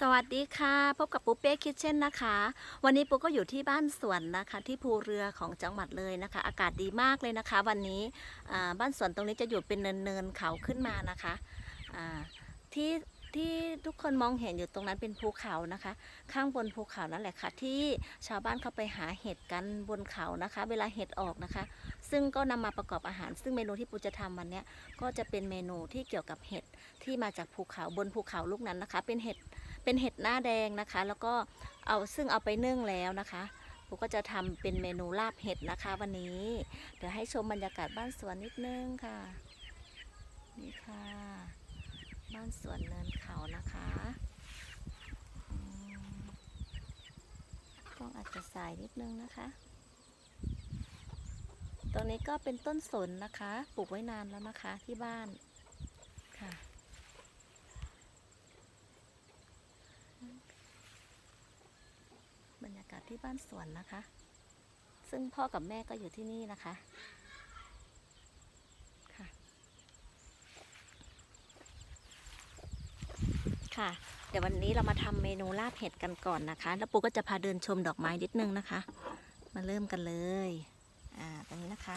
สวัสดีค่ะ พบกับปุ๊เป้คิดเช่นนะคะ วันนี้ปุ๊ก็อยู่ที่บ้านสวนนะคะ ที่ภูเรือของจังหวัดเลยนะคะ อากาศดีมากเลยนะคะ วันนี้บ้านสวนตรงนี้จะอยู่เป็นเนินเนินๆเขาขึ้นมานะคะที่ ที่ทุกคนมองเห็นอยู่ตรงนั้นเป็นภูเขานะคะ ข้างบนภูเขานั่นแหละค่ะ ที่ชาวบ้านเขาไปหาเห็ดกันบนเขานะคะ เวลาเห็ดออกนะคะ ซึ่งก็นำมาประกอบอาหาร ซึ่งเมนูที่ปูจะทำวันนี้ก็จะเป็นเมนูที่เกี่ยวกับเห็ดที่มาจากภูเขาบนภูเขาลูกนั้นนะคะ เป็นเห็ดเป็นเห็ดหน้าแดงนะคะ แล้วก็เอาซึ่งเอาไปนึ่งแล้วนะคะปูก็จะทำเป็นเมนูลาบเห็ดนะคะ วันนี้ เดี๋ยวให้ชมบรรยากาศบ้านสวนนิดนึงค่ะ นี่ค่ะ บ้านสวนเนินเขานะคะกล้องอาจจะสายนิดนึงนะคะ ตรงนี้ก็เป็นต้นสนนะคะ ปลูกไว้นานแล้วนะคะที่บ้านค่ะบรรยากาศที่บ้านสวนนะคะ ซึ่งพ่อกับแม่ก็อยู่ที่นี่นะคะ ค่ะ เดี๋ยววันนี้เรามาทำเมนูลาบเห็ดกันก่อนนะคะ แล้วปูก็จะพาเดินชมดอกไม้นิดนึงนะคะ มาเริ่มกันเลย อ่า ตรงนี้นะคะ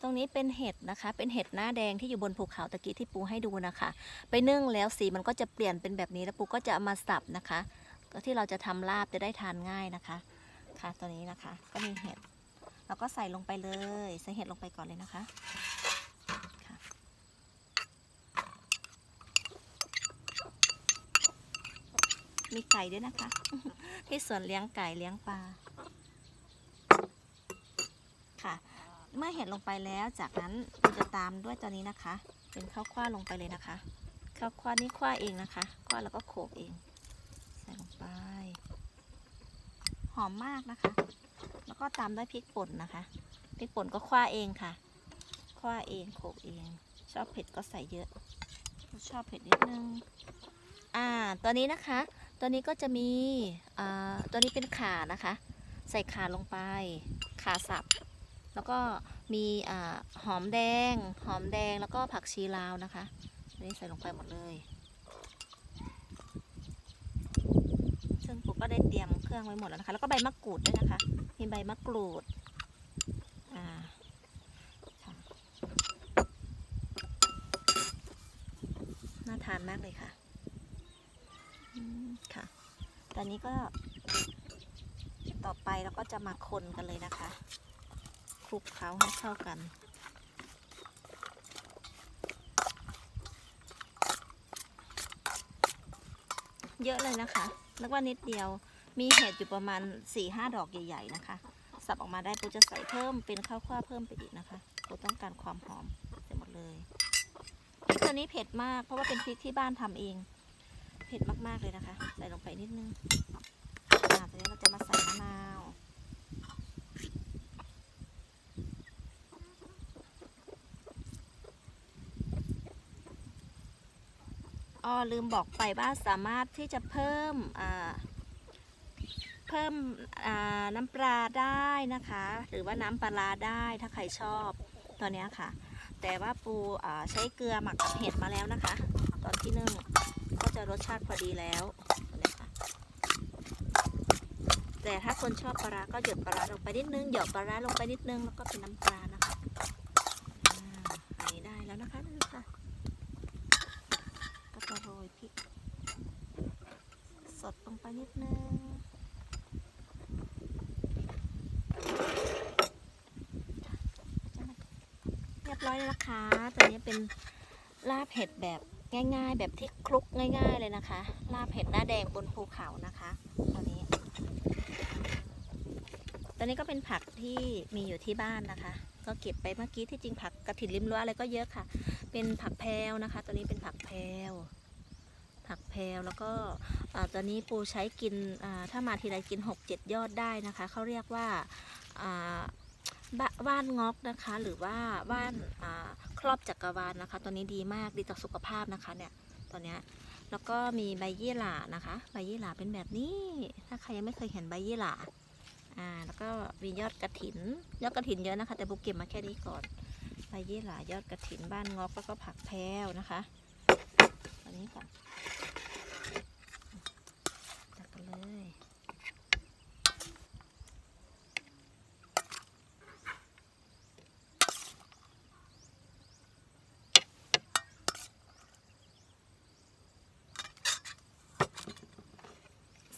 ตรงนี้เป็นเห็ดนะคะ เป็นเห็ดหน้าแดงที่อยู่บนภูเขาตะกี้ที่ปูให้ดูนะคะ ไปนึ่งแล้วสีมันก็จะเปลี่ยนเป็นแบบนี้ แล้วปูก็จะเอามาสับนะคะ ก็ที่เราจะทำลาบจะได้ทานง่ายนะคะ ค่ะ ตัวนี้นะคะ ก็มีเห็ดเราก็ใส่ลงไปเลย ใส่เห็ดลงไปก่อนเลยนะคะ มีไก่ด้วยนะคะ ที่สวนเลี้ยงไก่เลี้ยงปลา ค่ะ เมื่อเห็ดลงไปแล้ว จากนั้นเราจะตามด้วยตัวนี้นะคะ เป็นข้าวคว้าลงไปเลยนะคะ ข้าวคว้านี่คว้าเองนะคะ คว้าแล้วก็โขลกเอง ใส่ลงไป หอมมากนะคะ แล้วก็ตามด้วยพริกป่นนะคะ พริกป่นก็คว้าเองค่ะ คว้าเองโขลกเอง ชอบเผ็ดก็ใส่เยอะ ชอบเผ็ดนิดนึง อ่า ตัวนี้นะคะ ตัวนี้ก็จะมีอ่าตัวนี้เป็นขานะคะ ใส่ขาลงไป ขาสับ แล้วก็มีอ่าหอมแดง หอมแดงแล้วก็ผักชีลาวนะคะนนี้ใส่ลงไปหมดเลย ซึ่งปุ๊กก็ได้เตรียมเครื่องไว้หมดแล้วนะคะ แล้วก็ใบมะกรูดด้วยนะคะ มีใบมะกรูดอ่าน่าทานมากเลยค่ะ ค่ะ ตอนนี้ก็ต่อไปเราก็จะมาคนกันเลยนะคะคลุกเคล้าให้เข้ากันเยอะเลยนะคะแล้วก็นิดเดียว มีเห็ดอยู่ประมาณ4ี่ห้าดอกใหญ่ ๆ นะคะ สับออกมาได้ปูจะใส่เพิ่มเป็นข้าวคว้าเพิ่มไปอีกนะคะปูต้องการความหอมใส่หมดเลยพริกตัวนี้เผ็ดมาก เพราะว่าเป็นพริกที่บ้านทำเอง เผ็ดมากๆเลยนะคะ ใส่ลงไปนิดนึงอ่าตอนนี้เราจะมาใส่มะนาวอ๋อลืมบอกไปว่าสามารถที่จะเพิ่มอ่าเพิ่มน้ำปลาได้นะคะ หรือว่าน้ำปลาร้าได้ถ้าใครชอบตัวนี้ค่ะ แต่ว่าปูใช้เกลือหมักกับเห็ดมาแล้วนะคะ ตอนที่นึ่ง จะรสชาติพอดีแล้วนี้ยค่ะแต่ถ้าคนชอบปลาร้าก็หยดปลาร้าลงไปนิดนึงหยดปลาร้าลงไปนิดนึงแล้วก็เป็นน้ำปลานะคะอันนี้ได้แล้วนะคะนี่ค่ะก็จะโรยพริกสดลงไปนิดนึงเรียบร้อยแล้วนะคะตัวนี้เป็นลาบเห็ดแบบ ง่ายๆ แบบที่คลุกง่าย ๆ เลยนะคะ ลาบเห็ดหน้าแดงบนภูเขานะคะตัวนี้ตัวนี้ก็เป็นผักที่มีอยู่ที่บ้านนะคะ ก็เก็บไปเมื่อกี้ที่จริงผักกระถิ่นริมรั้วอะไรก็เยอะค่ะ เป็นผักแพรวนะคะ ตัวนี้เป็นผักแพรวผักแพรวแล้วก็ตัวนี้ปูใช้กินถ้ามาทีไรกิน 6-7 ยอดได้นะคะเขาเรียกว่า ว่านงอกนะคะ หรือว่าว่านครอบจักรวาลนะคะ ตัวนี้ดีมากดีต่อสุขภาพนะคะเนี่ยตัวเนี้ยแล้วก็มีใบยี่หร่านะคะ ใบยี่หร่าเป็นแบบนี้ ถ้าใครยังไม่เคยเห็นใบยี่หร่าอ่าแล้วก็มียอดกระถิน ยอดกระถินเยอะนะคะ แต่บุกเก็บมาแค่นี้ก่อนใบยี่หร่ายอดกระถินบ้านงอกแล้วก็ผักแพรวนะคะ อันนี้ก่อนตักกันเลย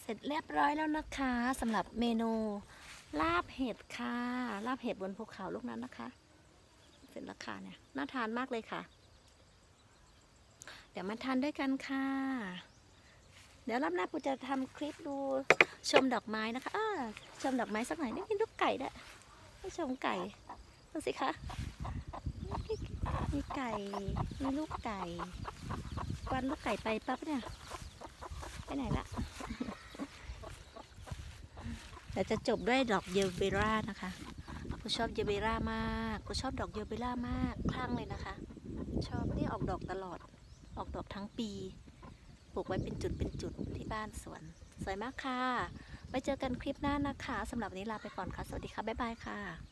เส ร็จเรียบร้อยแล้วนะคะสำหรับเมนูลาบเห็ดค่ะลาบเห็ดบนภูเขาลูกนั้นนะคะ เสร็จแล้วค่ะเนี่ยน่าทานมากเลยค่ะ เดี๋ยวมาทานด้วยกันค่ะ เดี๋ยวรอบหน้าปูจะทำคลิปดูชมดอกไม้นะคะอ้าชมดอกไม้สักหน่อยนี่มีลูกไก่ด้วยให้ชมไก่ดูสิคะมีไก่มีลูกไก่กวนลูกไก่ไปปั๊บเนี่ยไปไหนละ เราจะจบด้วยดอกเยลเบรานะคะกูชอบเยลเบรามากกูชอบดอกเยลเบรามากคลั่งเลยนะคะ ชอบนี่ออกดอกตลอด ออกดอกทั้งปีปลูกไว้เป็นจุดเป็นจุดที่บ้านสวน สวยมากค่ะไว้เจอกันคลิปหน้านะคะสำหรับวันนี้ลาไปก่อนค่ะ สวัสดีค่ะ บ๊ายบายค่ะ